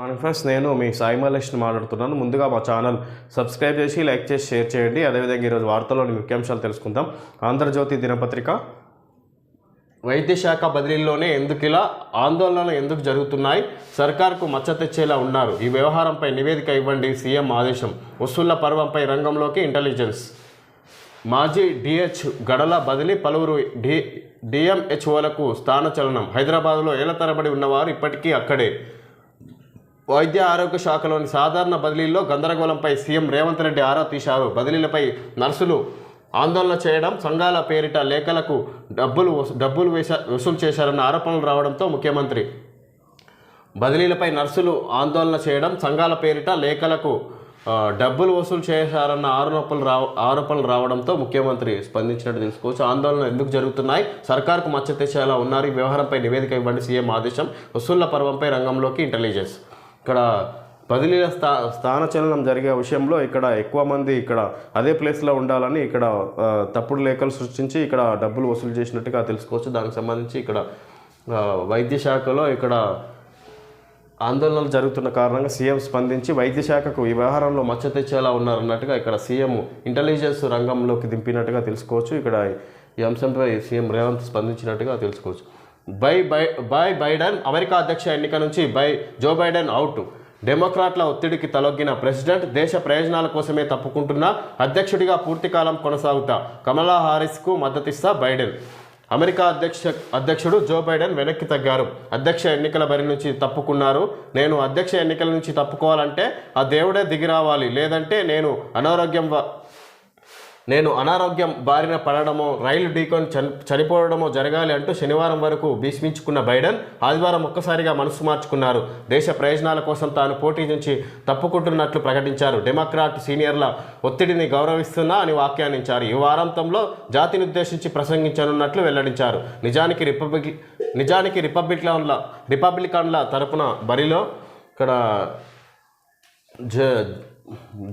Friends నేను మీ సాయి మలేష్ని మాట్లాడుతున్నాను. ముందుగా మా ఛానల్ సబ్స్క్రైబ్ చేసి లైక్ చేసి షేర్ చేయండి. అదేవిధంగా ఈరోజు వార్తల్లోని ముఖ్యాంశాలు తెలుసుకుందాం. ఆంధ్రజ్యోతి దినపత్రిక. వైద్య శాఖ బదిలీల్లోనే ఎందుకు ఇలా? ఆందోళనలు ఎందుకు జరుగుతున్నాయి? సర్కార్కు మచ్చ తెచ్చేలా ఉన్నారు. ఈ వ్యవహారంపై నివేదిక ఇవ్వండి సీఎం ఆదేశం. వసూళ్ళ పర్వంపై రంగంలోకి ఇంటెలిజెన్స్. మాజీ డిహెచ్ గడల బదిలీ పలువురు డి డిఎంహెచ్ఓలకు స్థానచలనం. హైదరాబాద్లో ఏళ్ళ తరబడి ఉన్నవారు ఇప్పటికీ అక్కడే. వైద్య ఆరోగ్య శాఖలోని సాధారణ బదిలీల్లో గందరగోళంపై సీఎం రేవంత్ రెడ్డి ఆరా తీశారు. బదిలీలపై నర్సులు ఆందోళన చేయడం సంఘాల పేరిట లేఖలకు డబ్బులు వసూ- డబ్బులు వేసా వసూలు చేశారన్న ఆరోపణలు రావడంతో ముఖ్యమంత్రి బదిలీలపై నర్సులు ఆందోళన చేయడం సంఘాల పేరిట లేఖలకు డబ్బులు వసూలు చేశారన్న ఆరోపణలు రావ ఆరోపణలు రావడంతో ముఖ్యమంత్రి స్పందించినట్టు తెలుసుకోవచ్చు. ఆందోళన ఎందుకు జరుగుతున్నాయి? సర్కార్కు మచ్చ తెచ్చేలా ఉన్నారు. ఈ వ్యవహారంపై నివేదిక ఇవ్వండి సీఎం ఆదేశం. వసూళ్ళ పర్వంపై రంగంలోకి ఇంటెలిజెన్స్ ఇక్కడ బదిలీల స్థా స్థానచలనం జరిగే విషయంలో ఇక్కడ ఎక్కువ మంది ఇక్కడ అదే ప్లేస్లో ఉండాలని ఇక్కడ తప్పుడు లేఖలు సృష్టించి ఇక్కడ డబ్బులు వసూలు చేసినట్టుగా తెలుసుకోవచ్చు. దానికి సంబంధించి ఇక్కడ వైద్య శాఖలో ఇక్కడ ఆందోళనలు జరుగుతున్న కారణంగా సీఎం స్పందించి వైద్య శాఖకు ఈ వ్యవహారంలో మచ్చ తెచ్చేలా ఉన్నారన్నట్టుగా ఇక్కడ సీఎం ఇంటెలిజెన్స్ రంగంలోకి దింపినట్టుగా తెలుసుకోవచ్చు. ఇక్కడ ఈ అంశంపై సీఎం రేవంత్ స్పందించినట్టుగా తెలుసుకోవచ్చు. Bye bye bye Biden America అధ్యక్ష ఎన్నిక నుంచి బై జో బైడెన్ అవుట్. డెమోక్రాట్ల ఒత్తిడికి తలొగ్గిన ప్రెసిడెంట్ దేశ ప్రయోజనాల కోసమే తప్పుకుంటున్న అధ్యక్షుడిగా పూర్తికాలం కొనసాగుతా కమలా హారిస్కు మద్దతిస్తా బైడెన్. అమెరికా అధ్యక్ష అధ్యక్షుడు జో బైడెన్ వెనక్కి తగ్గారు. అధ్యక్ష ఎన్నికల బరి నుంచి తప్పుకున్నారు. నేను అధ్యక్ష ఎన్నికల నుంచి తప్పుకోవాలంటే ఆ దేవుడే దిగిరావాలి లేదంటే నేను అనారోగ్యం వ- నేను అనారోగ్యం బారిన పడడమో రైలు ఢీకొని చని చనిపోవడమో జరగాలి అంటూ శనివారం వరకు భీష్మించుకున్న బైడెన్ ఆదివారం ఒక్కసారిగా మనసు మార్చుకున్నారు. దేశ ప్రయోజనాల కోసం తాను పోటీ నుంచి తప్పుకుంటున్నట్లు ప్రకటించారు. డెమోక్రాట్ సీనియర్ల ఒత్తిడిని గౌరవిస్తున్నా అని వ్యాఖ్యానించారు. ఈ వారాంతంలో జాతిని ఉద్దేశించి ప్రసంగించనున్నట్లు వెల్లడించారు. నిజానికి రిపబ్లిక్ నిజానికి రిపబ్లికన్ల రిపబ్లికన్ల తరపున బరిలో ఇక్కడ జ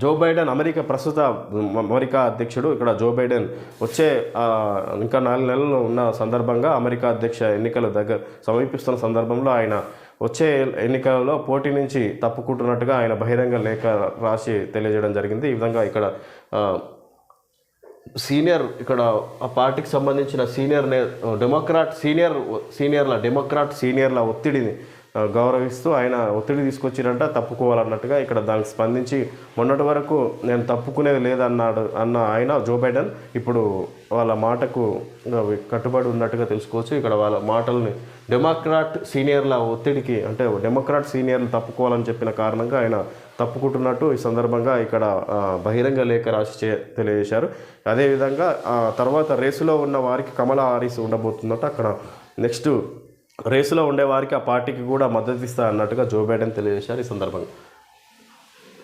జో బైడెన్ అమెరికా ప్రస్తుత అమెరికా అధ్యక్షుడు. ఇక్కడ జో బైడెన్ వచ్చే ఇంకా నాలుగు నెలలు ఉన్న సందర్భంగా అమెరికా అధ్యక్ష ఎన్నికలు దగ్గర సమీపిస్తున్న సందర్భంలో ఆయన వచ్చే ఎన్నికలలో పోటీ నుంచి తప్పుకుంటున్నట్టుగా ఆయన బహిరంగ లేఖ రాసి తెలియజేయడం జరిగింది. ఈ విధంగా ఇక్కడ సీనియర్ ఇక్కడ ఆ పార్టీకి సంబంధించిన సీనియర్ నే డెమోక్రాట్ సీనియర్ సీనియర్ల డెమోక్రాట్ సీనియర్ల ఒత్తిడిని గౌరవిస్తూ ఆయన ఒత్తిడి తీసుకొచ్చిరంట తప్పుకోవాలన్నట్టుగా ఇక్కడ దానికి స్పందించి మొన్నటి వరకు నేను తప్పుకునేది లేదన్నాడు అన్న ఆయన జో బైడెన్ ఇప్పుడు వాళ్ళ మాటకు కట్టుబడి ఉన్నట్టుగా తెలుసుకోవచ్చు. ఇక్కడ వాళ్ళ మాటల్ని డెమోక్రాట్ సీనియర్ల ఒత్తిడికి అంటే డెమోక్రాట్ సీనియర్లు తప్పుకోవాలని చెప్పిన కారణంగా ఆయన తప్పుకుంటున్నట్టు ఈ సందర్భంగా ఇక్కడ బహిరంగ లేఖ రాసి చే తెలియజేశారు. అదేవిధంగా ఆ తర్వాత రేసులో ఉన్న వారికి కమలా హారీస్ ఉండబోతున్నట్టు అక్కడ నెక్స్ట్ రేసులో ఉండే వారికి ఆ పార్టీకి కూడా మద్దతు ఇస్తా అన్నట్టుగా జో బైడెన్ తెలియజేశారు ఈ సందర్భంగా.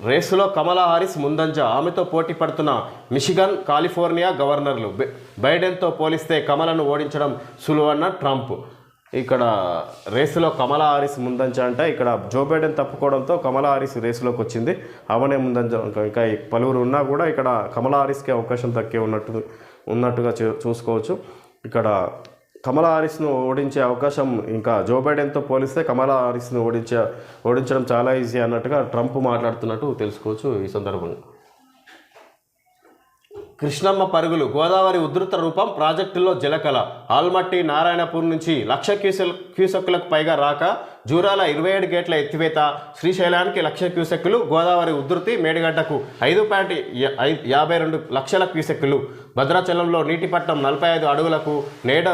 రేసులో కమలా హారిస్ ముందంజ ఆమెతో పోటీ పడుతున్న మిషిగన్ కాలిఫోర్నియా గవర్నర్లు బైడెన్తో పోలిస్తే కమలను ఓడించడం సులువన్న ట్రంప్. ఇక్కడ రేసులో కమలా హారిస్ ముందంజ అంటే ఇక్కడ జో బైడెన్ తప్పుకోవడంతో కమలా హారిస్ రేసులోకి వచ్చింది. అవనే ముందంజ ఇంకా పలువురు ఉన్నా కూడా ఇక్కడ కమలా హారిస్కి అవకాశం తక్కువ ఉన్నట్టు ఉన్నట్టుగా చూ- చూసుకోవచ్చు. ఇక్కడ కమలా హారిస్ను ఓడించే అవకాశం ఇంకా జో బైడెన్తో పోలిస్తే కమలా హారిస్ను ఓడించే ఓడించడం చాలా ఈజీ అన్నట్టుగా ట్రంప్ మాట్లాడుతున్నట్టు తెలుసుకోవచ్చు ఈ సందర్భంగా కృష్ణమ్మ పరుగులు గోదావరి ఉధృత రూపం ప్రాజెక్టుల్లో జలకల ఆల్మట్టి నారాయణపూర్ నుంచి లక్ష క్యూసెల్ క్యూసెక్కులకు పైగా రాక జూరాల ఇరవై ఏడు గేట్ల ఎత్తివేత శ్రీశైలానికి లక్ష క్యూసెక్కులు గోదావరి ఉధృతి మేడిగడ్డకు ఐదు పాయింట్ యాభై రెండు లక్షల క్యూసెక్కులు భద్రాచలంలో నీటిపట్నం నలభై ఐదు అడుగులకు నేడ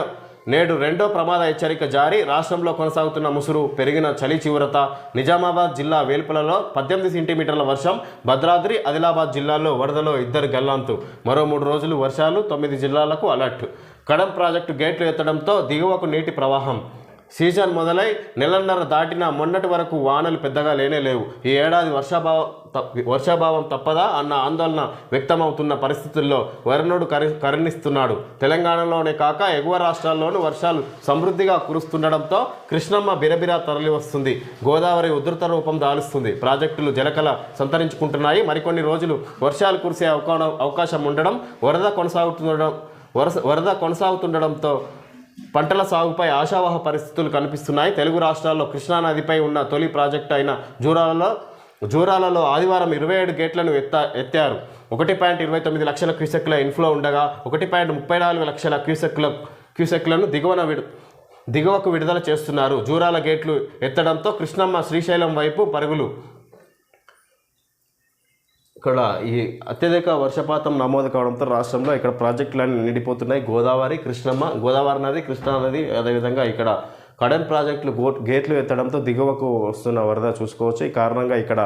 నేడు రెండో ప్రమాద హెచ్చరిక జారీ. రాష్ట్రంలో కొనసాగుతున్న ముసురు పెరిగిన చలి చివరత నిజామాబాద్ జిల్లా వేల్పులలో పద్దెనిమిది సెంటీమీటర్ల వర్షం భద్రాద్రి ఆదిలాబాద్ జిల్లాలో వరదలో ఇద్దరు గల్లాంతు. మరో మూడు రోజులు వర్షాలు తొమ్మిది జిల్లాలకు అలర్ట్. కడం ప్రాజెక్టు గేట్లు ఎత్తడంతో దిగువకు నీటి ప్రవాహం సీజన్ మొదలై నెలన్నర దాటిన మొన్నటి వరకు వానలు పెద్దగా లేనే లేవు. ఈ ఏడాది వర్షాభావం వర్షాభావం తప్పదా అన్న ఆందోళన వ్యక్తమవుతున్న పరిస్థితుల్లో వరుణుడు కరి కరుణిస్తున్నాడు. తెలంగాణలోనే కాక ఎగువ రాష్ట్రాల్లోనూ వర్షాలు సమృద్ధిగా కురుస్తుండడంతో కృష్ణమ్మ బిరబిరా తరలి వస్తుంది గోదావరి ఉధృత రూపం దాలుస్తుంది. ప్రాజెక్టులు జలకల సంతరించుకుంటున్నాయి. మరికొన్ని రోజులు వర్షాలు కురిసే అవకా అవకాశం ఉండడం వరద కొనసాగుతుండడం వరస వరద కొనసాగుతుండడంతో పంటల సాగుపై ఆశావహ పరిస్థితులు కనిపిస్తున్నాయి. తెలుగు రాష్ట్రాల్లో కృష్ణానదిపై ఉన్న తొలి ప్రాజెక్టు అయిన జూరాలలో జూరాలలో ఆదివారం ఇరవై ఏడు గేట్లను ఎత్త ఎత్తారు. ఒకటి పాయింట్ ఇరవై తొమ్మిది లక్షల క్యూసెక్ల ఇన్ఫ్లో ఉండగా ఒకటి పాయింట్ ముప్పై నాలుగు లక్షల క్యూసెక్ల క్యూసెక్లను దిగువన విడు దిగువకు విడుదల చేస్తున్నారు. జూరాల గేట్లు ఎత్తడంతో కృష్ణమ్మ శ్రీశైలం వైపు పరుగులు ఇక్కడ ఈ అత్యధిక వర్షపాతం నమోదు కావడంతో రాష్ట్రంలో ఇక్కడ ప్రాజెక్టులన్నీ నిండిపోతున్నాయి. గోదావరి కృష్ణమ్మ గోదావరి నది కృష్ణా నది అదేవిధంగా ఇక్కడ కడన్ ప్రాజెక్టులు గో గేట్లు ఎత్తడంతో దిగువకు వస్తున్న వరద చూసుకోవచ్చు. ఈ కారణంగా ఇక్కడ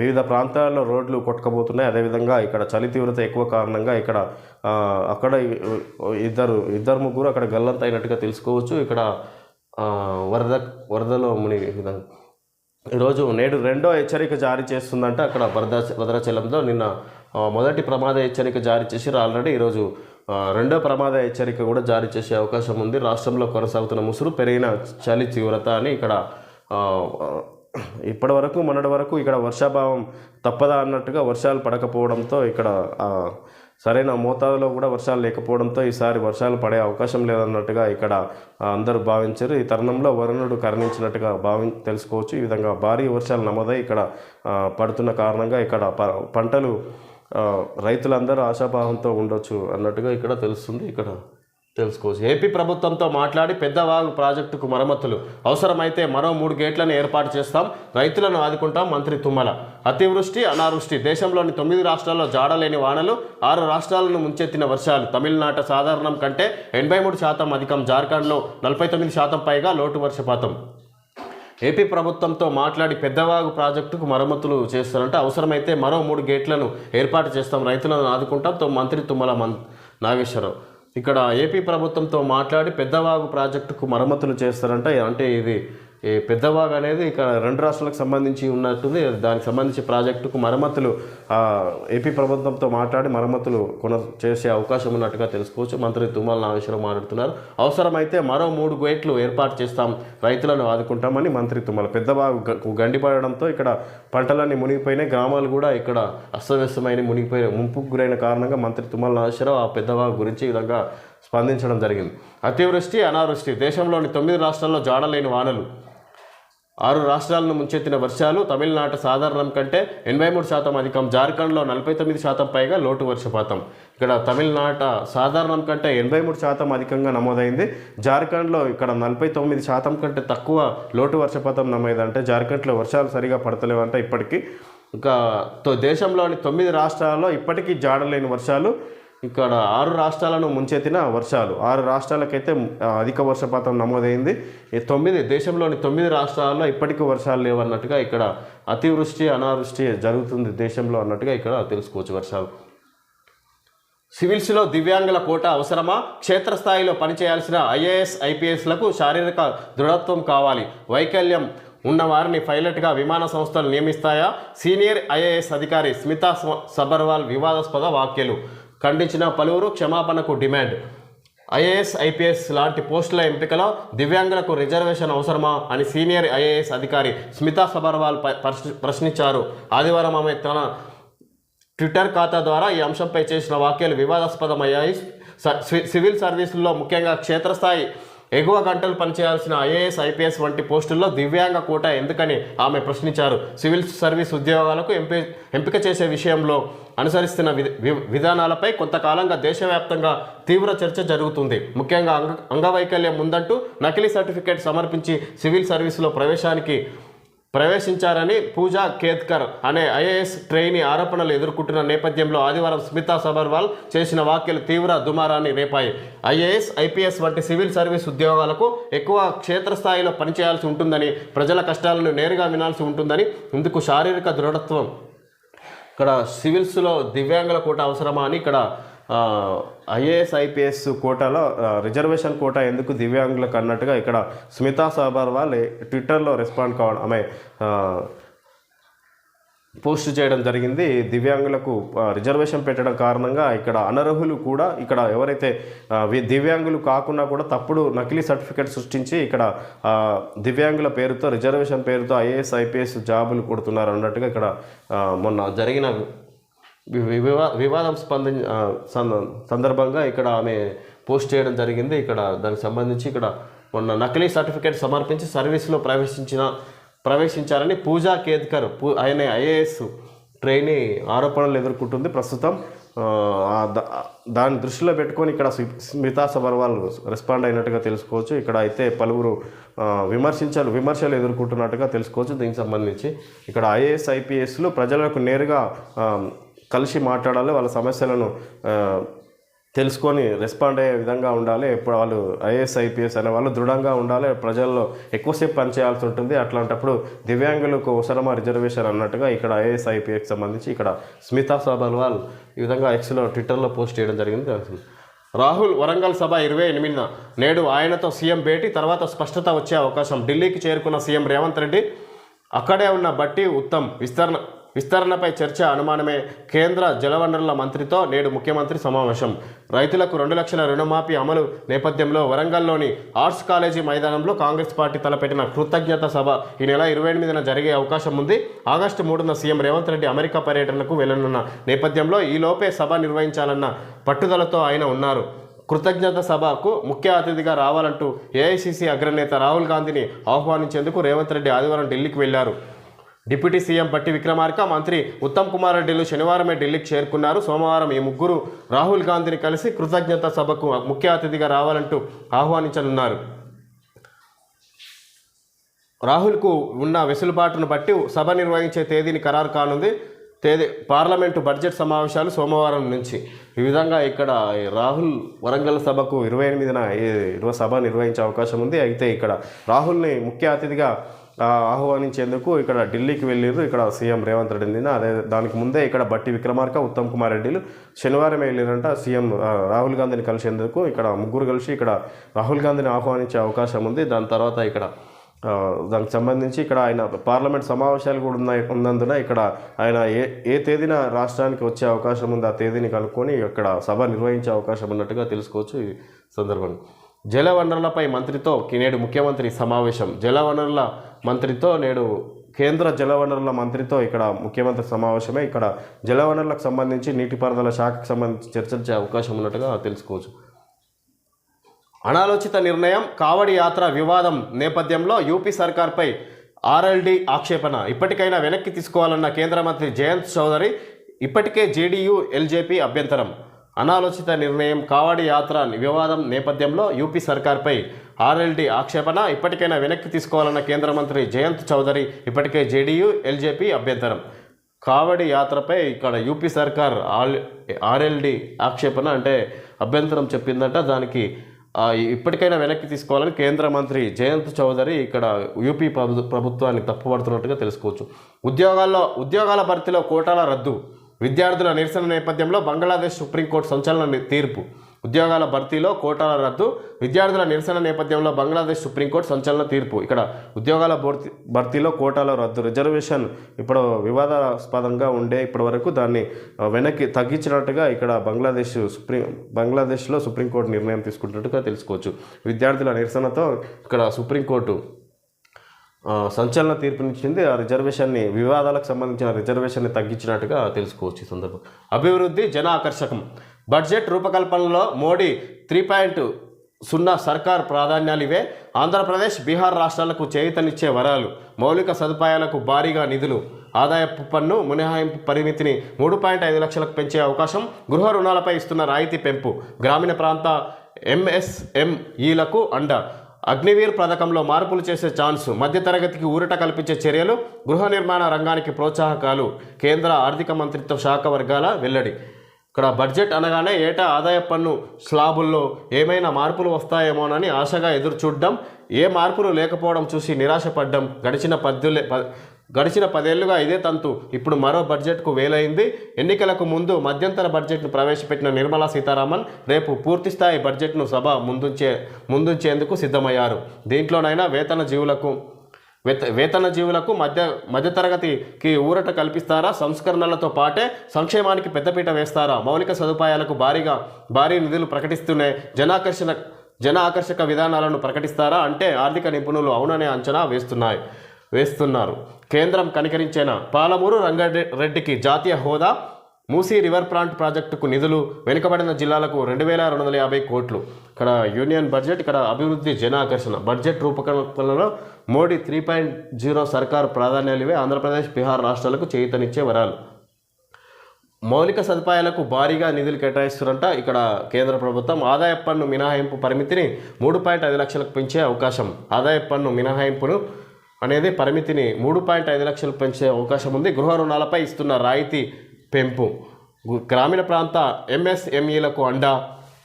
వివిధ ప్రాంతాల్లో రోడ్లు కొట్టుకపోతున్నాయి. అదేవిధంగా ఇక్కడ చలి తీవ్రత ఎక్కువ కారణంగా ఇక్కడ అక్కడ ఇద్దరు ఇద్దరు ముగ్గురు అక్కడ గల్లంత అయినట్టుగా తెలుసుకోవచ్చు. ఇక్కడ వరద వరదలో మునిగి విధంగా ఈరోజు నేడు రెండో హెచ్చరిక జారీ చేస్తుందంటే అక్కడ భద్రా భద్రాచలంలో నిన్న మొదటి ప్రమాద హెచ్చరిక జారీ చేసి ఆల్రెడీ ఈరోజు రెండో ప్రమాద హెచ్చరిక కూడా జారీ చేసే అవకాశం ఉంది. రాష్ట్రంలో కొనసాగుతున్న ముసురు పెరిగిన చలి తీవ్రత అని ఇక్కడ ఇప్పటి వరకు మొన్నటి వరకు ఇక్కడ వర్షాభావం తప్పదా అన్నట్టుగా వర్షాలు పడకపోవడంతో ఇక్కడ సరైన మోతాదులో కూడా వర్షాలు లేకపోవడంతో ఈసారి వర్షాలు పడే అవకాశం లేదన్నట్టుగా ఇక్కడ అందరూ భావించారు. ఈ తరుణంలో వరుణుడు కరణించినట్టుగా భావి తెలుసుకోవచ్చు. ఈ విధంగా భారీ వర్షాలు నమోదై ఇక్కడ పడుతున్న కారణంగా ఇక్కడ ప- పంటలు రైతులందరూ ఆశాభావంతో ఉండొచ్చు అన్నట్టుగా ఇక్కడ తెలుస్తుంది. ఇక్కడ తెలుసుకోవచ్చు. ఏపీ ప్రభుత్వంతో మాట్లాడి పెద్దవాగు ప్రాజెక్టుకు మరమ్మతులు. అవసరమైతే మరో మూడు గేట్లను ఏర్పాటు చేస్తాం. రైతులను ఆదుకుంటాం మంత్రి తుమ్మల. అతివృష్టి అనావృష్టి. దేశంలోని తొమ్మిది రాష్ట్రాల్లో జాడలేని వానలు ఆరు రాష్ట్రాలను ముంచెత్తిన వర్షాలు. తమిళనాట సాధారణం కంటే ఎనభై మూడు శాతం అధికం. జార్ఖండ్లో నలభై తొమ్మిది శాతం పైగా లోటు వర్షపాతం. ఏపీ ప్రభుత్వంతో మాట్లాడి పెద్దవాగు ప్రాజెక్టుకు మరమ్మతులు చేస్తారంటే అవసరమైతే మరో మూడు గేట్లను ఏర్పాటు చేస్తాం. రైతులను ఆదుకుంటాం. తో మంత్రి తుమ్మల మన్ నాగేశ్వరరావు. ఇక్కడ ఏపీ ప్రభుత్వంతో మాట్లాడి పెద్దవాగు ప్రాజెక్టుకు మరమ్మతులు చేస్తారంట. అంటే ఇది పెద్దవాగ్ అనేది ఇక్కడ రెండు రాష్ట్రాలకు సంబంధించి ఉన్నట్టుంది. దానికి సంబంధించి ప్రాజెక్టుకు మరమ్మతులు ఏపీ ప్రభుత్వంతో మాట్లాడి మరమ్మతులు కొన చేసే అవకాశం ఉన్నట్టుగా తెలుసుకోవచ్చు. మంత్రి తుమ్మల నాగేశ్వరరావు మాట్లాడుతున్నారు. అవసరమైతే మరో మూడు గేట్లు ఏర్పాటు చేస్తాం రైతులను ఆదుకుంటామని మంత్రి తుమ్మల పెద్దవాగు గండిపడడంతో ఇక్కడ పంటలన్నీ మునిగిపోయినాయి. గ్రామాలు కూడా ఇక్కడ అస్తవ్యస్తమైన మునిగిపోయిన ముంపుకు గురైన కారణంగా మంత్రి తుమ్మల నాగేశ్వరరావు ఆ పెద్దవాగు గురించి ఈ విధంగా స్పందించడం జరిగింది. అతివృష్టి అనావృష్టి. దేశంలోని తొమ్మిది రాష్ట్రాల్లో జాడలేని వానలు. ఆరు రాష్ట్రాలను ముంచెత్తిన వర్షాలు తమిళనాట సాధారణం కంటే ఎనభై మూడు శాతం అధికం. జార్ఖండ్లో నలభై తొమ్మిది శాతం పైగా లోటు వర్షపాతం. ఇక్కడ తమిళనాట సాధారణం కంటే ఎనభై మూడు శాతం అధికంగా నమోదైంది. జార్ఖండ్లో ఇక్కడ నలభై తొమ్మిది శాతం కంటే తక్కువ లోటు వర్షపాతం నమోదంటే జార్ఖండ్లో వర్షాలు సరిగా పడతలేవంటే ఇప్పటికీ. ఇంకా తో- దేశంలోని తొమ్మిది రాష్ట్రాల్లో ఇప్పటికీ జాడలేని వర్షాలు ఇక్కడ ఆరు రాష్ట్రాలను ముంచెత్తిన వర్షాలు. ఆరు రాష్ట్రాలకైతే అధిక వర్షపాతం నమోదైంది. ఈ తొమ్మిది దేశంలోని తొమ్మిది రాష్ట్రాల్లో ఇప్పటికీ వర్షాలు లేవన్నట్టుగా ఇక్కడ అతివృష్టి అనావృష్టి జరుగుతుంది దేశంలో అన్నట్టుగా ఇక్కడ తెలుసుకోవచ్చు వర్షాలు. సివిల్స్లో దివ్యాంగుల కోట అవసరమా? క్షేత్రస్థాయిలో పనిచేయాల్సిన ఐఏఎస్ ఐపీఎస్లకు శారీరక దృఢత్వం కావాలి. వైకల్యం ఉన్న వారిని పైలట్గా విమాన సంస్థలు నియమిస్తాయా? సీనియర్ ఐఏఎస్ అధికారి స్మితా సబర్వాల్ వివాదాస్పద వ్యాఖ్యలు. ఖండించిన పలువురు క్షమాపణకు డిమాండ్. ఐఏఎస్ ఐపీఎస్ లాంటి పోస్టుల ఎంపికలో దివ్యాంగులకు రిజర్వేషన్ అవసరమా అని సీనియర్ ఐఏఎస్ అధికారి స్మితా సబర్వాల్ ప్రశ్నించారు. ఆదివారం ఆమె తన ట్విట్టర్ ఖాతా ద్వారా ఈ అంశంపై చేసిన వ్యాఖ్యలు వివాదాస్పదమయ్యాయి. స- సివిల్ సర్వీసుల్లో ముఖ్యంగా క్షేత్రస్థాయి ఎగువ గంటలు పనిచేయాల్సిన ఐఏఎస్ ఐపీఎస్ వంటి పోస్టుల్లో దివ్యాంగ కోట ఎందుకని ఆమె ప్రశ్నించారు. సివిల్ సర్వీస్ ఉద్యోగాలకు ఎంపి ఎంపిక చేసే విషయంలో అనుసరిస్తున్న వి- వి- విధానాలపై కొంతకాలంగా దేశవ్యాప్తంగా తీవ్ర చర్చ జరుగుతుంది. ముఖ్యంగా అంగ అంగవైకల్యం ఉందంటూ నకిలీ సర్టిఫికేట్ సమర్పించి సివిల్ సర్వీసులో ప్రవేశానికి ప్రవేశించారని పూజా కేత్కర్ అనే ఐఏఎస్ ట్రైనీ ఆరోపణలు ఎదుర్కొంటున్న నేపథ్యంలో ఆదివారం స్మితా సబర్వాల్ చేసిన వ్యాఖ్యలు తీవ్ర దుమారాన్ని రేపాయి. ఐఏఎస్ ఐపీఎస్ వంటి సివిల్ సర్వీస్ ఉద్యోగాలకు ఎక్కువ క్షేత్రస్థాయిలో పనిచేయాల్సి ఉంటుందని ప్రజల కష్టాలను నేరుగా వినాల్సి ఉంటుందని ఇందుకు శారీరక దృఢత్వం. ఇక్కడ సివిల్స్లో దివ్యాంగుల కోట అవసరమా అని ఇక్కడ ఐఏఎస్ ఐపీఎస్ కోటాలో రిజర్వేషన్ కోటా ఎందుకు దివ్యాంగులకు అన్నట్టుగా ఇక్కడ స్మితా సబర్వాల్ ట్విట్టర్లో రెస్పాండ్ కావడం ఆమె పోస్ట్ చేయడం జరిగింది. దివ్యాంగులకు రిజర్వేషన్ పెట్టడం కారణంగా ఇక్కడ అనర్హులు కూడా ఇక్కడ ఎవరైతే దివ్యాంగులు కాకుండా కూడా తప్పుడు నకిలీ సర్టిఫికేట్ సృష్టించి ఇక్కడ దివ్యాంగుల పేరుతో రిజర్వేషన్ పేరుతో ఐఏఎస్ ఐపీఎస్ జాబులు కొడుతున్నారు అన్నట్టుగా ఇక్కడ మొన్న జరిగిన వివా వివాదం స్పందించ సందర్భంగా ఇక్కడ ఆమె పోస్ట్ చేయడం జరిగింది. ఇక్కడ దానికి సంబంధించి ఇక్కడ మొన్న నకిలీ సర్టిఫికేట్ సమర్పించి సర్వీస్లో ప్రవేశించిన ప్రవేశించారని పూజా కేద్కర్ పూ ఆయన ఐఏఎస్ ట్రైనీ ఆరోపణలు ఎదుర్కొంటుంది. ప్రస్తుతం దాని దాన్ని దృష్టిలో పెట్టుకొని ఇక్కడ స్మితా సబర్వాల్ రెస్పాండ్ అయినట్టుగా తెలుసుకోవచ్చు. ఇక్కడ అయితే పలువురు విమర్శించాలు విమర్శలు ఎదుర్కొంటున్నట్టుగా తెలుసుకోవచ్చు. దీనికి సంబంధించి ఇక్కడ ఐఏఎస్ ఐపీఎస్లు ప్రజలకు నేరుగా కలిసి మాట్లాడాలి వాళ్ళ సమస్యలను తెలుసుకొని రెస్పాండ్ అయ్యే విధంగా ఉండాలి. ఎప్పుడు వాళ్ళు ఐఏఎస్ ఐపీఎస్ అనే వాళ్ళు దృఢంగా ఉండాలి. ప్రజల్లో ఎక్కువసేపు పనిచేయాల్సి ఉంటుంది. అట్లాంటప్పుడు దివ్యాంగులకు అవసరమా రిజర్వేషన్ అన్నట్టుగా ఇక్కడ ఐఏఎస్ ఐపీఎస్కి సంబంధించి ఇక్కడ స్మితా సబర్వాల్ ఈ విధంగా ఎక్స్లో ట్విట్టర్లో పోస్ట్ చేయడం జరిగింది. తెలుస్తుంది రాహుల్ వరంగల్ సభ ఇరవై ఎనిమిదిన నేడు ఆయనతో సీఎం భేటీ తర్వాత స్పష్టత వచ్చే అవకాశం. ఢిల్లీకి చేరుకున్న సీఎం రేవంత్ రెడ్డి అక్కడే ఉన్న బట్టి ఉత్తమ్ విస్తరణ విస్తరణపై చర్చ అనుమానమే. కేంద్ర జలవనరుల మంత్రితో నేడు ముఖ్యమంత్రి సమావేశం. రైతులకు రెండు లక్షల రుణమాఫీ అమలు నేపథ్యంలో వరంగల్లోని ఆర్ట్స్ కాలేజీ మైదానంలో కాంగ్రెస్ పార్టీ తలపెట్టిన కృతజ్ఞత సభ ఈ నెల ఇరవై ఎనిమిదిన జరిగే అవకాశం ఉంది. ఆగస్టు మూడున సీఎం రేవంత్ రెడ్డి అమెరికా పర్యటనకు వెళ్ళనున్న నేపథ్యంలో ఈలోపే సభ నిర్వహించాలన్న పట్టుదలతో ఆయన ఉన్నారు. కృతజ్ఞత సభకు ముఖ్య అతిథిగా రావాలంటూ ఏఐసిసి అగ్రనేత రాహుల్ గాంధీని ఆహ్వానించేందుకు రేవంత్ రెడ్డి ఆదివారం ఢిల్లీకి వెళ్ళారు. డిప్యూటీ సీఎం పట్టి విక్రమార్క మంత్రి ఉత్తమ్ కుమార్ రెడ్డిలు శనివారమే ఢిల్లీకి చేరుకున్నారు. సోమవారం ఈ ముగ్గురు రాహుల్ గాంధీని కలిసి కృతజ్ఞత సభకు ముఖ్య అతిథిగా రావాలంటూ ఆహ్వానించనున్నారు. రాహుల్కు ఉన్న వెసులుబాటును బట్టి సభ నిర్వహించే తేదీని ఖరారు కానుంది. తేదీ పార్లమెంటు బడ్జెట్ సమావేశాలు సోమవారం నుంచి. ఈ విధంగా ఇక్కడ రాహుల్ వరంగల్ సభకు ఇరవై ఎనిమిదిన ఇరవై సభ నిర్వహించే అవకాశం ఉంది. అయితే ఇక్కడ రాహుల్ని ముఖ్య అతిథిగా ఆహ్వానించేందుకు ఇక్కడ ఢిల్లీకి వెళ్ళారు ఇక్కడ సీఎం రేవంత్ రెడ్డి అదే దానికి ముందే ఇక్కడ బట్టి విక్రమార్క ఉత్తమ్ కుమార్ రెడ్డిలు శనివారం వెళ్ళారంట సీఎం రాహుల్ గాంధీని కలిసేందుకు. ఇక్కడ ముగ్గురు కలిసి ఇక్కడ రాహుల్ గాంధీని ఆహ్వానించే అవకాశం ఉంది. దాని తర్వాత ఇక్కడ దానికి సంబంధించి ఇక్కడ ఆయన పార్లమెంట్ సమావేశాలు కూడా ఉన్నాయి ఉన్నందున ఇక్కడ ఆయన ఏ ఏ తేదీన రాష్ట్రానికి వచ్చే అవకాశం ఉంది ఆ తేదీని కనుక్కొని ఇక్కడ సభ నిర్వహించే అవకాశం ఉన్నట్టుగా తెలుసుకోవచ్చు ఈ సందర్భంగా జలవనరులపై మంత్రితో నేడు ముఖ్యమంత్రి సమావేశం. జలవనరుల మంత్రితో నేడు కేంద్ర జలవనరుల మంత్రితో ఇక్కడ ముఖ్యమంత్రి సమావేశమే. ఇక్కడ జలవనరులకు సంబంధించి నీటిపారుదల శాఖకు సంబంధించి చర్చించే అవకాశం ఉన్నట్టుగా తెలుసుకోవచ్చు. అనాలోచిత నిర్ణయం కావడి యాత్ర వివాదం నేపథ్యంలో యూపీ సర్కార్పై ఆర్ఎల్డి ఆక్షేపణ. ఇప్పటికైనా వెనక్కి తీసుకోవాలన్న కేంద్ర మంత్రి జయంత్ చౌదరి ఇప్పటికే జేడీయూ ఎల్జేపీ అభ్యంతరం. అనాలోచిత నిర్ణయం కావడి యాత్ర వివాదం నేపథ్యంలో యూపీ సర్కార్పై ఆర్ఎల్డీ ఆక్షేపణ ఇప్పటికైనా వెనక్కి తీసుకోవాలన్న కేంద్ర మంత్రి జయంత్ చౌదరి ఇప్పటికే జేడీయూ ఎల్జేపీ అభ్యంతరం. కావడి యాత్రపై ఇక్కడ యూపీ సర్కార్ ఆల్ ఆర్ఎల్డి ఆక్షేపణ అంటే అభ్యంతరం చెప్పిందంట. దానికి ఇప్పటికైనా వెనక్కి తీసుకోవాలని కేంద్ర మంత్రి జయంత్ చౌదరి ఇక్కడ యూపీ ప్రభు ప్రభుత్వాన్ని తప్పుపడుతున్నట్టుగా తెలుసుకోవచ్చు. ఉద్యోగాల్లో ఉద్యోగాల భర్తీలో కోటాల రద్దు. విద్యార్థుల నిరసన నేపథ్యంలో బంగ్లాదేశ్ సుప్రీంకోర్టు సంచలన తీర్పు. ఉద్యోగాల భర్తీలో కోటాల రద్దు. విద్యార్థుల నిరసన నేపథ్యంలో బంగ్లాదేశ్ సుప్రీంకోర్టు సంచలన తీర్పు. ఇక్కడ ఉద్యోగాల భర్తీ భర్తీలో కోటాల రద్దు. రిజర్వేషన్ ఇప్పుడు వివాదాస్పదంగా ఉండే ఇప్పటి వరకు దాన్ని వెనక్కి తగ్గించినట్టుగా ఇక్కడ బంగ్లాదేశ్ సుప్రీం బంగ్లాదేశ్లో సుప్రీంకోర్టు నిర్ణయం తీసుకుంటున్నట్టుగా తెలుసుకోవచ్చు. విద్యార్థుల నిరసనతో ఇక్కడ సుప్రీంకోర్టు సంచలన తీర్పునిచ్చింది ఆ రిజర్వేషన్ని వివాదాలకు సంబంధించిన రిజర్వేషన్ని తగ్గించినట్టుగా తెలుసుకోవచ్చు ఈ సందర్భం. అభివృద్ధి జన ఆకర్షకం బడ్జెట్ రూపకల్పనలో మోడీ త్రీ పాయింట్ సున్నా సర్కార్ ప్రాధాన్యాలు ఇవే. ఆంధ్రప్రదేశ్ బీహార్ రాష్ట్రాలకు చేయితనిచ్చే వరాలు మౌలిక సదుపాయాలకు భారీగా నిధులు ఆదాయపు పన్ను మినహాయింపు పరిమితిని మూడు పాయింట్ ఐదు లక్షలకు పెంచే అవకాశం గృహ రుణాలపై ఇస్తున్న రాయితీ పెంపు గ్రామీణ ప్రాంత ఎంఎస్ఎంఈలకు అండ. అగ్నివీర్ పథకంలో మార్పులు చేసే ఛాన్స్ మధ్యతరగతికి ఊరట కల్పించే చర్యలు గృహ నిర్మాణ రంగానికి ప్రోత్సాహకాలు కేంద్ర ఆర్థిక మంత్రిత్వ శాఖ వర్గాల వెల్లడి. ఇక్కడ బడ్జెట్ అనగానే ఏటా ఆదాయ పన్ను స్లాబుల్లో ఏమైనా మార్పులు వస్తాయేమోనని ఆశగా ఎదురు చూడడం ఏ మార్పులు లేకపోవడం చూసి నిరాశపడ్డం గడిచిన పద్దులే గడిచిన పదేళ్ళుగా ఇదే తంతు. ఇప్పుడు మరో బడ్జెట్కు వేలైంది. ఎన్నికలకు ముందు మధ్యంతర బడ్జెట్ను ప్రవేశపెట్టిన నిర్మలా సీతారామన్ రేపు పూర్తిస్థాయి బడ్జెట్ను సభ ముందుంచే ముందుంచేందుకు సిద్ధమయ్యారు. దీంట్లోనైనా వేతన జీవులకు వేత వేతన జీవులకు మధ్య మధ్యతరగతికి ఊరట కల్పిస్తారా? సంస్కరణలతో పాటే సంక్షేమానికి పెద్దపీట వేస్తారా? మౌలిక సదుపాయాలకు భారీగా భారీ నిధులు ప్రకటిస్తూనే జనాకర్షణ జన ఆకర్షక విధానాలను ప్రకటిస్తారా? అంటే ఆర్థిక నిపుణులు అవుననే అంచనా వేస్తున్నాయి. వేస్తున్నారు. కేంద్రం కనికరించేనా పాలమూరు రంగారెడ్డికి జాతీయ హోదా మూసీ రివర్ ప్లాంట్ ప్రాజెక్టుకు నిధులు వెనుకబడిన జిల్లాలకు రెండు వేల రెండు వందల యాభై కోట్లు. ఇక్కడ యూనియన్ బడ్జెట్ ఇక్కడ అభివృద్ధి జనాకర్షణ బడ్జెట్ రూపకల్పనలో మోడీ త్రీ పాయింట్ జీరో సర్కారు ప్రాధాన్యాలు ఇవే ఆంధ్రప్రదేశ్ బీహార్ రాష్ట్రాలకు చేయుతనిచ్చే వరాలు. మౌలిక సదుపాయాలకు భారీగా నిధులు కేటాయిస్తారంట ఇక్కడ కేంద్ర ప్రభుత్వం. ఆదాయ పన్ను మినహాయింపు పరిమితిని మూడు పాయింట్ ఐదు లక్షలకు పెంచే అవకాశం. ఆదాయ పన్ను మినహాయింపును అనేది పరిమితిని మూడు పాయింట్ ఐదు లక్షలు పెంచే అవకాశం ఉంది. గృహ రుణాలపై ఇస్తున్న రాయితీ పెంపు. గ్రామీణ ప్రాంత ఎంఎస్ఎంఈలకు అండా.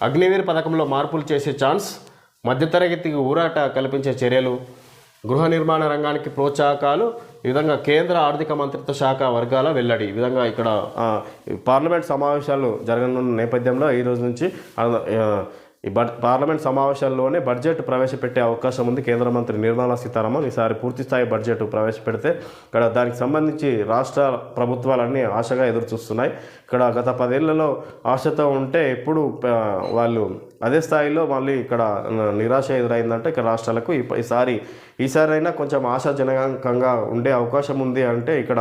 అగ్నివీర్ పథకంలో మార్పులు చేసే ఛాన్స్. మధ్యతరగతికి ఊరాట కల్పించే చర్యలు. గృహ నిర్మాణ రంగానికి ప్రోత్సాహకాలు. ఈ విధంగా కేంద్ర ఆర్థిక మంత్రిత్వ శాఖ వర్గాల వెల్లడి. ఈ విధంగా ఇక్కడ పార్లమెంట్ సమావేశాలు జరగనున్న నేపథ్యంలో ఈ రోజు నుంచి ఈ బడ్ పార్లమెంట్ సమావేశాల్లోనే బడ్జెట్ ప్రవేశపెట్టే అవకాశం ఉంది. కేంద్ర మంత్రి నిర్మలా సీతారామన్ ఈసారి పూర్తిస్థాయి బడ్జెట్ ప్రవేశపెడితే ఇక్కడ దానికి సంబంధించి రాష్ట్ర ప్రభుత్వాలన్నీ ఆశగా ఎదురు చూస్తున్నాయి ఇక్కడ గత పదేళ్ళలో ఆశతో ఉంటే ఎప్పుడు వాళ్ళు అదే స్థాయిలో మళ్ళీ ఇక్కడ నిరాశ ఎదురైందంటే ఇక్కడ రాష్ట్రాలకు ఈసారి ఈసారైనా కొంచెం ఆశాజనకంగా ఉండే అవకాశం ఉంది అంటే ఇక్కడ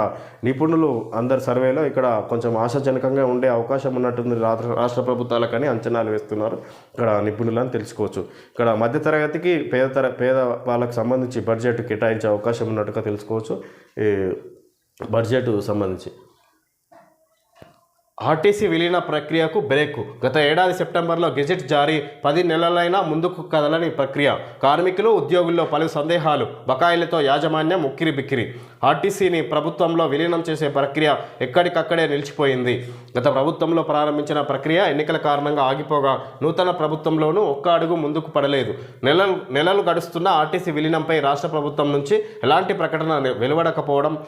నిపుణులు అందరి సర్వేలో ఇక్కడ కొంచెం ఆశాజనకంగా ఉండే అవకాశం ఉన్నట్టుంది రాష్ట్ర రాష్ట్ర ప్రభుత్వాలకని అంచనాలు వేస్తున్నారు ఇక్కడ నిపుణులని తెలుసుకోవచ్చు. ఇక్కడ మధ్యతరగతికి పేద తర పేద వాళ్ళకు సంబంధించి బడ్జెట్ కేటాయించే అవకాశం ఉన్నట్టుగా తెలుసుకోవచ్చు. ఈ బడ్జెట్ సంబంధించి. ఆర్టీసీ విలీన ప్రక్రియకు బ్రేక్. గత ఏడాది సెప్టెంబర్లో గెజెట్ జారీ. పది నెలలైనా ముందుకు కదలని ప్రక్రియ. కార్మికులు ఉద్యోగుల్లో పలు సందేహాలు. బకాయిలతో యాజమాన్యం ఉక్కిరి బిక్కిరి. ఆర్టీసీని ప్రభుత్వంలో విలీనం చేసే ప్రక్రియ ఎక్కడికక్కడే నిలిచిపోయింది. గత ప్రభుత్వంలో ప్రారంభించిన ప్రక్రియ ఎన్నికల కారణంగా ఆగిపోగా నూతన ప్రభుత్వంలోనూ ఒక్క అడుగు ముందుకు పడలేదు. నెలలు నెలలు గడుస్తున్న ఆర్టీసీ విలీనంపై రాష్ట్ర ప్రభుత్వం నుంచి ఎలాంటి ప్రకటన వెలువడకపోవడం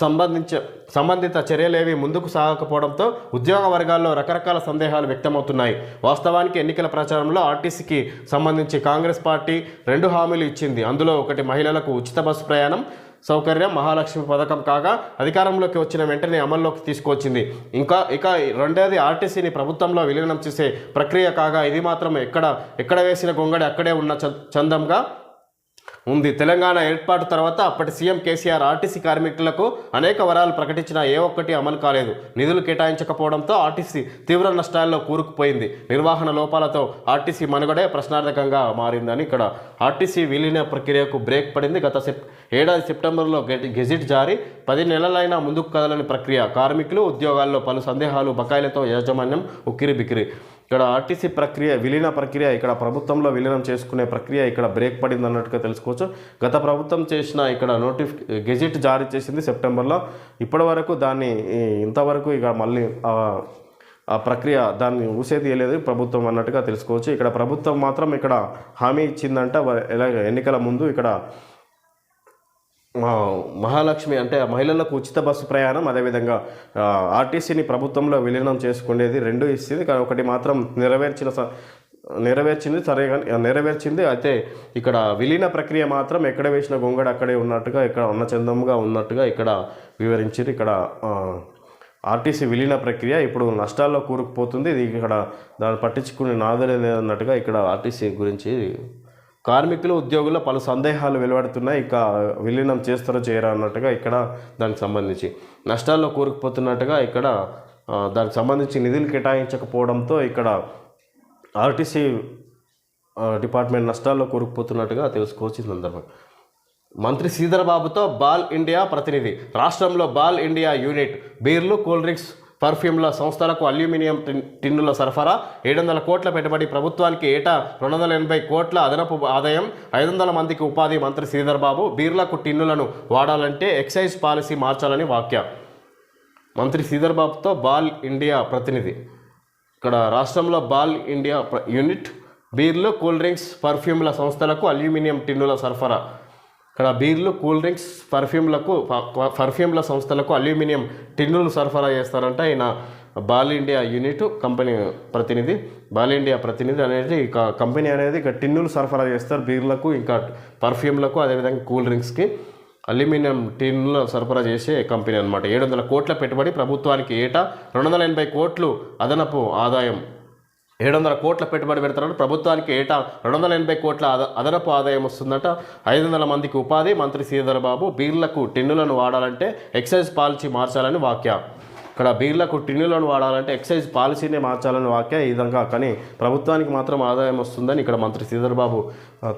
సంబంధించ సంబంధిత చర్యలేవి ముందుకు సాగకపోవడంతో ఉద్యోగ వర్గాల్లో రకరకాల సందేహాలు వ్యక్తమవుతున్నాయి. వాస్తవానికి ఎన్నికల ప్రచారంలో ఆర్టీసీకి సంబంధించి కాంగ్రెస్ పార్టీ రెండు హామీలు ఇచ్చింది. అందులో ఒకటి మహిళలకు ఉచిత బస్సు ప్రయాణం సౌకర్యం మహాలక్ష్మి పథకం కాగా అధికారంలోకి వచ్చిన వెంటనే అమల్లోకి తీసుకొచ్చింది ఇంకా ఇక రెండేది ఆర్టీసీని ప్రభుత్వంలో విలీనం చేసే ప్రక్రియ కాగా ఇది మాత్రం ఎక్కడ ఎక్కడ వేసిన గొంగడి అక్కడే ఉన్న చందంగా ఉంది. తెలంగాణ ఏర్పాటు తర్వాత అప్పటి సీఎం కేసీఆర్ ఆర్టీసీ కార్మికులకు అనేక వరాలు ప్రకటించినా ఏ ఒక్కటి అమలు కాలేదు. నిధులు కేటాయించకపోవడంతో ఆర్టీసీ తీవ్ర నష్టాల్లో కూరుకుపోయింది. నిర్వహణ లోపాలతో ఆర్టీసీ మనుగడే ప్రశ్నార్థకంగా మారిందని ఇక్కడ ఆర్టీసీ విలీన ప్రక్రియకు బ్రేక్ పడింది. గత సెప్ ఏడాది సెప్టెంబర్లో గెజిట్ జారీ. పది నెలలైనా ముందుకు కదలని ప్రక్రియ. కార్మికులు ఉద్యోగాల్లో పలు సందేహాలు బకాయిలతో యాజమాన్యం ఉక్కిరి బిక్కిరి. ఇక్కడ ఆర్టీసీ ప్రక్రియ విలీన ప్రక్రియ ఇక్కడ ప్రభుత్వంలో విలీనం చేసుకునే ప్రక్రియ ఇక్కడ బ్రేక్ పడింది అన్నట్టుగా తెలుసుకోవచ్చు. గత ప్రభుత్వం చేసిన ఇక్కడ నోటిఫి గెజిట్ జారీ చేసింది సెప్టెంబర్లో. ఇప్పటి వరకు దాన్ని ఇంతవరకు ఇక మళ్ళీ ఆ, ప్రక్రియ దాన్ని ఊసే తీయలేదు ప్రభుత్వం అన్నట్టుగా తెలుసుకోవచ్చు. ఇక్కడ ప్రభుత్వం మాత్రం ఇక్కడ హామీ ఇచ్చిందంట ఎలా ఎన్నికల ముందు ఇక్కడ మహాలక్ష్మి అంటే మహిళలకు ఉచిత బస్సు ప్రయాణం అదేవిధంగా ఆర్టీసీని ప్రభుత్వంలో విలీనం చేసుకునేది రెండు ఇస్తుంది. కానీ ఒకటి మాత్రం నెరవేర్చిన స- నెరవేర్చింది సరే నెరవేర్చింది. అయితే ఇక్కడ విలీన ప్రక్రియ మాత్రం ఎక్కడ వేసిన గొంగడ అక్కడే ఉన్నట్టుగా ఇక్కడ ఉన్న చందంగా ఉన్నట్టుగా ఇక్కడ వివరించారు ఇక్కడ ఆర్టీసీ విలీన ప్రక్రియ ఇప్పుడు నష్టాల్లో కూరుకుపోతుంది. ఇది ఇక్కడ దాన్ని పట్టించుకునే నాదలే లేదన్నట్టుగా ఇక్కడ ఆర్టీసీ గురించి కార్మికులు ఉద్యోగుల్లో పలు సందేహాలు వెలువడుతున్నాయి. ఇక విలీనం చేస్తారో చేయరా అన్నట్టుగా ఇక్కడ దానికి సంబంధించి. నష్టాల్లో కూరుకుపోతున్నట్టుగా ఇక్కడ దానికి సంబంధించి నిధులు కేటాయించకపోవడంతో ఇక్కడ ఆర్టీసీ డిపార్ట్మెంట్ నష్టాల్లో కూరుకుపోతున్నట్టుగా తెలుసుకోవచ్చు ఈ సందర్భంగా మంత్రి శ్రీధర్ బాబుతో బాల్ ఇండియా ప్రతినిధి. రాష్ట్రంలో బాల్ ఇండియా యూనిట్ బీర్లు కూల్ డ్రింక్స్ పర్ఫ్యూమ్ల సంస్థలకు అల్యూమినియం టిన్నుల సరఫరా ఏడు వందల కోట్ల పెట్టుబడి ప్రభుత్వానికి ఏటా రెండు వందల ఎనభై కోట్ల అదనపు ఆదాయం ఐదు వందల మందికి ఉపాధి మంత్రి శ్రీధర్ బాబు బీర్లకు టిన్నులను వాడాలంటే ఎక్సైజ్ పాలసీ మార్చాలని వాక్య. మంత్రి శ్రీధర్ బాబుతో బాల్ ఇండియా ప్రతినిధి. ఇక్కడ రాష్ట్రంలో బాల్ ఇండియా యూనిట్ బీర్లు కూల్ డ్రింక్స్ పర్ఫ్యూమ్ల సంస్థలకు అల్యూమినియం టిన్నుల సరఫరా. ఇక్కడ బీర్లు కూల్ డ్రింక్స్ పర్ఫ్యూమ్లకు పర్ఫ్యూమ్ల సంస్థలకు అల్యూమినియం టిన్నులు సరఫరా చేస్తారంట ఈయన బాల్ ఇండియా యూనిట్ కంపెనీ ప్రతినిధి. బాల్ ఇండియా ప్రతినిధి అనేది ఇక కంపెనీ అనేది ఇక టిన్నులు సరఫరా చేస్తారు బీర్లకు ఇంకా పర్ఫ్యూమ్లకు అదేవిధంగా కూల్ డ్రింక్స్కి. అల్యూమినియం టిన్నులు సరఫరా చేసే కంపెనీ అనమాట ఏడు వందల కోట్ల పెట్టుబడి ప్రభుత్వానికి ఏటా రెండు వందల ఎనభై కోట్లు అదనపు ఆదాయం ఏడు వందల కోట్ల పెట్టుబడి పెడతారని ప్రభుత్వానికి ఏటా రెండు వందల ఎనభై కోట్ల అదనపు ఆదాయం వస్తుందట. ఐదు వందల మందికి ఉపాధి మంత్రి శ్రీధర్ బాబు బీర్లకు టిన్నులను వాడాలంటే ఎక్సైజ్ పాలసీ మార్చాలని వాక్య. ఇక్కడ బీర్లకు టిన్నులను వాడాలంటే ఎక్సైజ్ పాలసీనే మార్చాలని వాక్య ఈ విధంగా. కానీ ప్రభుత్వానికి మాత్రం ఆదాయం వస్తుందని ఇక్కడ మంత్రి శ్రీధర్ బాబు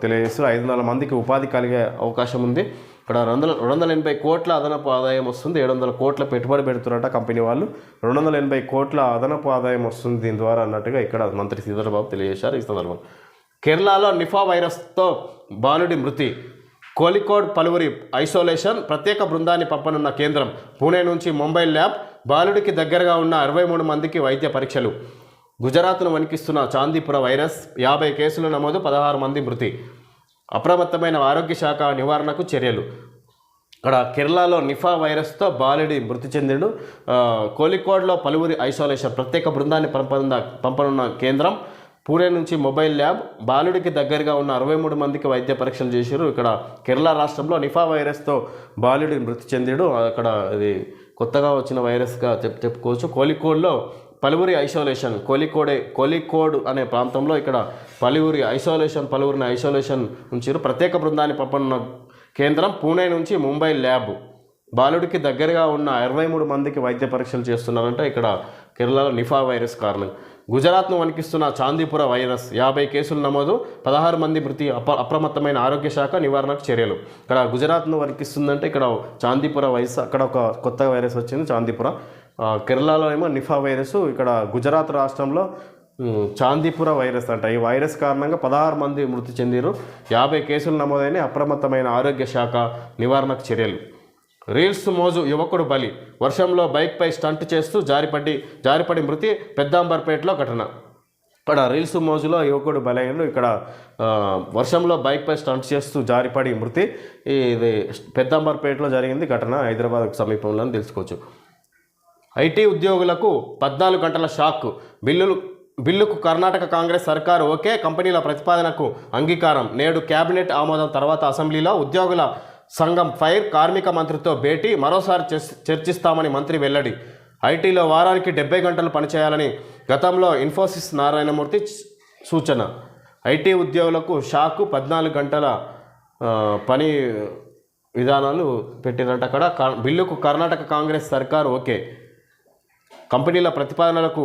తెలియజేస్తూ ఐదు వందల మందికి ఉపాధి కలిగే అవకాశం ఉంది. ఇక్కడ రెండు వందల రెండు వందల ఎనభై కోట్ల అదనపు ఆదాయం వస్తుంది ఏడు వందల కోట్ల పెట్టుబడి పెడుతున్నట్ట కంపెనీ వాళ్ళు. రెండు వందల ఎనభై కోట్ల అదనపు ఆదాయం వస్తుంది దీని ద్వారా అన్నట్టుగా ఇక్కడ మంత్రి సీతారాబాబు తెలియజేశారు ఈ సందర్భంలో. కేరళలో నిఫా వైరస్తో బాలుడి మృతి. కోలికోడ్ పలువురి ఐసోలేషన్ ప్రత్యేక బృందాన్ని పంపనున్న కేంద్రం. పూణే నుంచి ముంబై ల్యాబ్ బాలుడికి దగ్గరగా ఉన్న అరవై మూడు మందికి వైద్య పరీక్షలు. గుజరాత్ను వణికిస్తున్న చాందీపుర వైరస్ యాభై కేసులు నమోదు పదహారు మంది మృతి. అప్రమత్తమైన ఆరోగ్య శాఖ నివారణకు చర్యలు. ఇక్కడ కేరళలో నిఫా వైరస్తో బాలుడి మృతి చెందిడు. కోలికోడ్లో పలువురి ఐసోలేషన్ ప్రత్యేక బృందాన్ని పంపనున్న పంపనున్న కేంద్రం పూణే నుంచి మొబైల్ ల్యాబ్ బాలుడికి దగ్గరగా ఉన్న అరవై మూడు మందికి వైద్య పరీక్షలు చేశారు ఇక్కడ కేరళ రాష్ట్రంలో నిఫా వైరస్తో బాలుడి మృతి చెందిడు. అక్కడ ఇది కొత్తగా వచ్చిన వైరస్గా చెప్ చెప్పుకోవచ్చు. కోలికోడ్లో పలువురి ఐసోలేషన్ కోలికోడే కోలికోడ్ అనే ప్రాంతంలో ఇక్కడ పలువురి ఐసోలేషన్ పలువురిని ఐసోలేషన్ ఉంచారు ప్రత్యేక బృందాన్ని పంపనున్న కేంద్రం పూణే నుంచి ముంబై ల్యాబ్. బాలుడికి దగ్గరగా ఉన్న అరవై మూడు మందికి వైద్య పరీక్షలు చేస్తున్నారంటే ఇక్కడ కేరళలో నిఫా వైరస్ కారణం. గుజరాత్ను వణికిస్తున్న చాందీపుర వైరస్. యాభై కేసులు నమోదు పదహారు మంది మృతి అప అప్రమత్తమైన ఆరోగ్య శాఖ నివారణకు చర్యలు. ఇక్కడ గుజరాత్ను వణికిస్తుందంటే ఇక్కడ చాందీపుర వైరస్ అక్కడ ఒక కొత్త వైరస్ వచ్చింది చాందీపుర. కేరళలో ఏమో నిఫా వైరస్ ఇక్కడ గుజరాత్ రాష్ట్రంలో చాందీపుర వైరస్ అంట. ఈ వైరస్ కారణంగా పదహారు మంది మృతి చెందిరు యాభై కేసులు నమోదైన అప్రమత్తమైన ఆరోగ్య శాఖ నివారణకు చర్యలు. రీల్స్ మోజు యువకుడు బలి. వర్షంలో బైక్పై స్టంట్ చేస్తూ జారిపడి జారిపడి మృతి పెద్దాంబర్పేటలో ఘటన. ఇక్కడ రీల్స్ మోజులో యువకుడు బలయ్యాడు ఇక్కడ వర్షంలో బైక్పై స్టంట్ చేస్తూ జారిపడి మృతి. ఇది పెద్దాంబర్పేటలో జరిగింది ఘటన. హైదరాబాద్ సమీపంలో తెలుసుకోవచ్చు. ఐటీ ఉద్యోగులకు పద్నాలుగు గంటల షాక్. బిల్లులు బిల్లుకు కర్ణాటక కాంగ్రెస్ సర్కారు ఒకే కంపెనీల ప్రతిపాదనకు అంగీకారం. నేడు కేబినెట్ ఆమోదం తర్వాత అసెంబ్లీలో ఉద్యోగుల సంఘం ఫైర్ కార్మిక మంత్రితో భేటీ మరోసారి చర్చిస్తామని మంత్రి వెల్లడి. ఐటీలో వారానికి డెబ్బై గంటలు పనిచేయాలని గతంలో ఇన్ఫోసిస్ నారాయణమూర్తి సూచన. ఐటీ ఉద్యోగులకు షాకు పద్నాలుగు గంటల పని విధానాలు పెట్టినట్టు అక్కడ. బిల్లుకు కర్ణాటక కాంగ్రెస్ సర్కారు ఓకే కంపెనీల ప్రతిపాదనలకు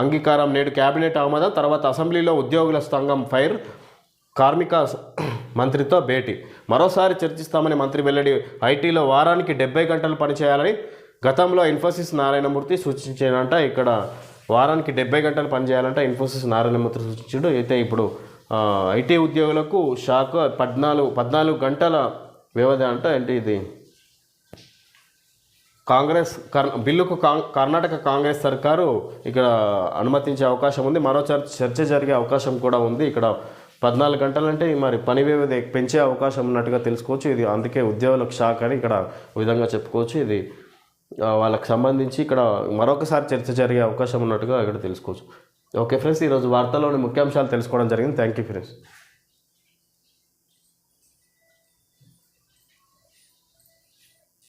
అంగీకారం నేడు కేబినెట్ ఆమోదం తర్వాత అసెంబ్లీలో ఉద్యోగుల సంఘం ఫైర్ కార్మిక మంత్రితో భేటీ. మరోసారి చర్చిస్తామని మంత్రి వెల్లడి ఐటీలో వారానికి డెబ్బై గంటలు పనిచేయాలని గతంలో ఇన్ఫోసిస్ నారాయణమూర్తి సూచించారంట ఇక్కడ వారానికి డెబ్బై గంటలు పనిచేయాలంట ఇన్ఫోసిస్ నారాయణమూర్తి సూచించాడు. అయితే ఇప్పుడు ఐటీ ఉద్యోగులకు షాక్ పద్నాలుగు పద్నాలుగు గంటల వ్యవధి అంటే. ఏంటి ఇది? కాంగ్రెస్ కర్ బిల్లుకు కాం- కర్ణాటక కాంగ్రెస్ సర్కారు ఇక్కడ అనుమతించే అవకాశం ఉంది. మరో చర్చ చర్చ జరిగే అవకాశం కూడా ఉంది. ఇక్కడ పద్నాలుగు గంటలంటే మరి పని వ్యవధి పెంచే అవకాశం ఉన్నట్టుగా తెలుసుకోవచ్చు. ఇది అందుకే ఉద్యోగులకు షాక్ అని ఇక్కడ విధంగా చెప్పుకోవచ్చు. ఇది వాళ్ళకి సంబంధించి ఇక్కడ మరొకసారి చర్చ జరిగే అవకాశం ఉన్నట్టుగా ఇక్కడ తెలుసుకోవచ్చు. ఓకే ఫ్రెండ్స్ ఈరోజు వార్తలోని ముఖ్యాంశాలు తెలుసుకోవడం జరిగింది. Thank you friends.